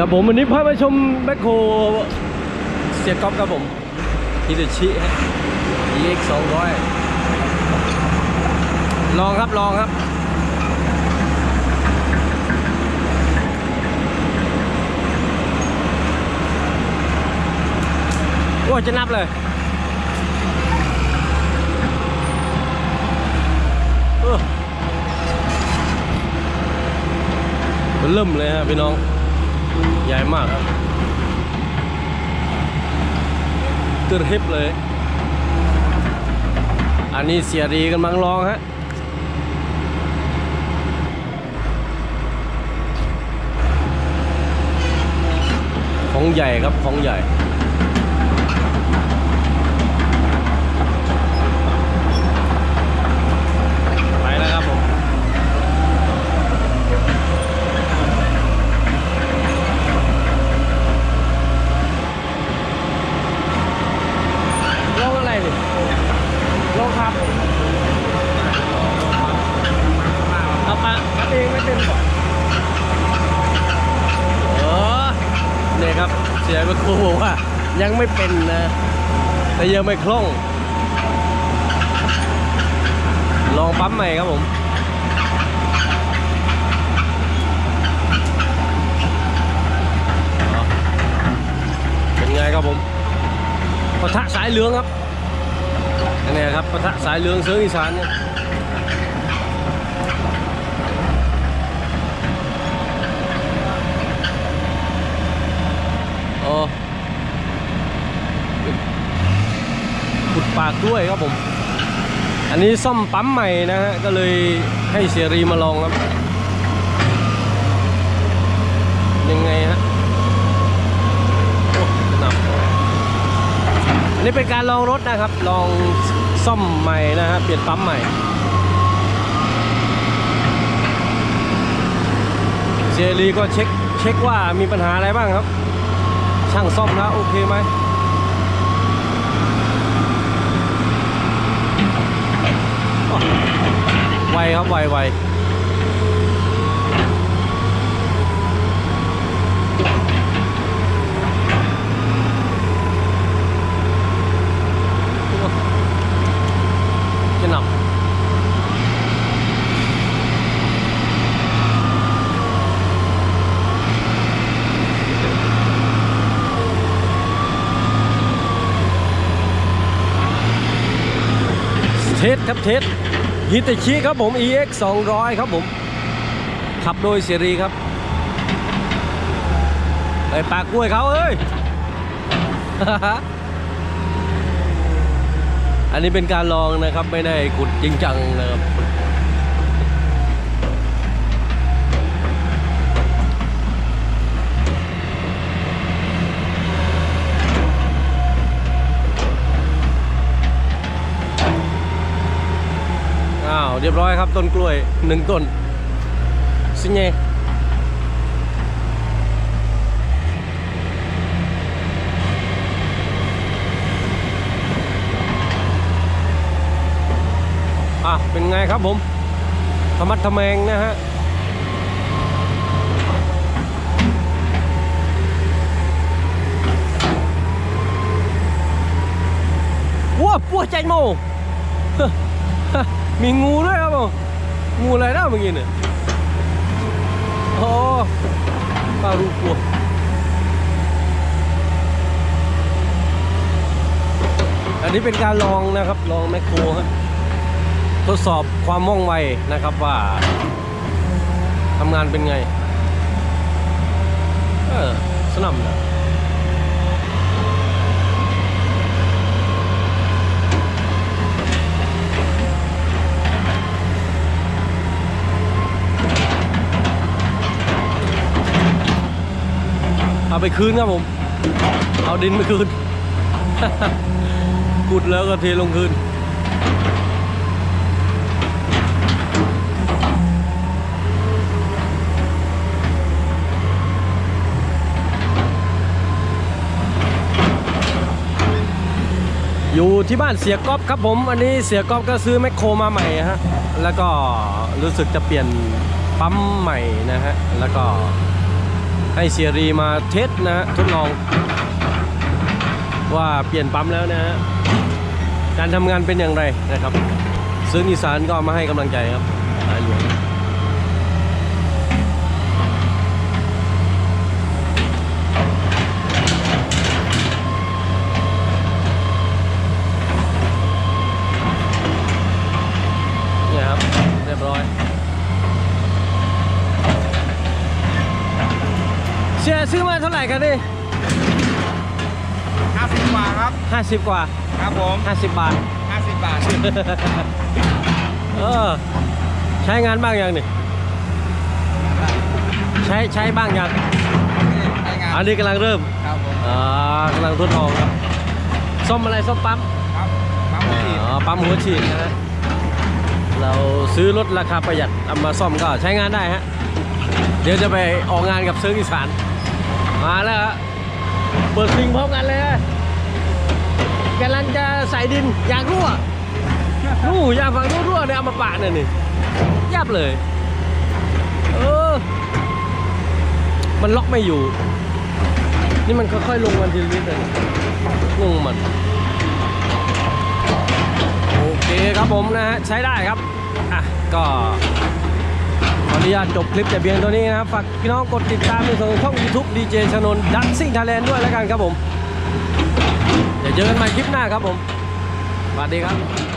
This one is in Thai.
ครับผมวันนี้พามาชมแบคโฮเสียก๊อฟครับผมฮิตชิฮะ EX 200ลองครับลองครับโอ้จะนับเลยเออมันเริ่มเลยฮะพี่น้อง ใหญ่มากครับตึรฮิปเลย อันนี้เสียดีกันมังลองฮะของใหญ่ครับของใหญ่ ไปแล้วครับผม ลงอะไรนี่ลงครับเอาปะขับเองไม่เป็นก่อนเออเนี่ยครับ ครูบอกว่ายังไม่เป็นนะ แต่ยังไม่คล่อง ลองปั๊มใหม่ครับผมเป็นไงครับผมปะทะสายเหลืองครับนนี้ครับปะทะสายเหลืองเสืออีสานเนี่ย โอ้ขุดปากด้วยครับผม อันนี้ซ่อมปั๊มใหม่นะฮะ ก็เลยให้เสรีมาลองครับ ยังไงฮะโอ้หนักอันนี้เป็นการลองรถนะครับ ลองซ่อมใหม่นะฮะ เปลี่ยนปั๊มใหม่เจรีก็เช็คเช็คว่ามีปัญหาอะไรบ้างครับ ช่างซ่อมแล้วโอเคไหมไวครับไวไว ครับเทสฮิตาชิครับผม EX 200 ครับผม ขับโดยเสรีครับไปปากกล้วยเขาเอ้ย อันนี้เป็นการลองนะครับ ไม่ได้ขุดจริงจังนะครับ เรียบร้อยครับต้นกล้วยหนึ่งต้นสิเงอะ เป็นไงครับผมธรรมัดทะแมงนะฮะว้าปัวใจโม มีงูด้วยครับผมงูอะไรนะเมื่อกี้เนี่ยโอ้ปลาลูกปัวอันนี้เป็นการลองนะครับ ลองแมคโครฮะทดสอบความว่องไวนะครับว่าทำงานเป็นไง เออสนับนะ ไปคืนครับผม เอาดินไปคืน ขุดแล้วก็เทลงคืน อยู่ที่บ้านเสียก๊อฟครับผม อันนี้เสียก๊อฟก็ซื้อแมคโครมาใหม่ฮะ แล้วก็รู้สึกจะเปลี่ยนปั๊มใหม่นะฮะ แล้วก็ ให้เสียรีมาเทสนะฮะทดลอง ว่าเปลี่ยนปั๊มแล้วนะฮะการทำงานเป็นอย่างไรนะครับซึ่งอีสานก็มาให้กำลังใจครับสายหลวงเนี่ยครับเรียบร้อย เชียร์ซื้อมาเท่าไหร่กันดิห้าสิบกว่าครับ ห้าสิบกว่าครับผมห้าสิบบาทห้าสิบบาท เออ ใช้งานบ้างยังนี่ใช้ใช้บ้างยังใช้งานอันนี้กำลังเริ่มครับผมอ่ากำลังทดลองครับส้มอะไรส้มปั๊มครับปั๊มฉีดอ๋อปั๊มหัวฉีดนะฮะเราซื้อรถราคาประหยัดเอามาซ่อมก็ใช้งานได้ฮะเดี๋ยวจะไปออกงานกับซื้ออีสาน มาแล้วฮะเปิดซิงพร้อมกันเลยฮะกำลังจะใส่ดินยางรั่วนู่ยางฝั่งรั่วเนี่ยเอามาปะเนี่ยนี่ยับเลยเออมันล็อกไม่อยู่ นี่มันค่อยๆลงมันทีละนิดเลยงงมันโอเคครับผมนะฮะใช้ได้ครับอะก็ ออนุญาตจบคลิปแต่เพียงตัวนี้นะครับฝากพี่น้องกดติดตามในส่วนของช่องยูทูบดีเจชนนดันซิ่งไทยแลนด์ด้วยแล้วกันครับผม เดี๋ยวเจอกันใหม่คลิปหน้าครับผมสวัสดีครับ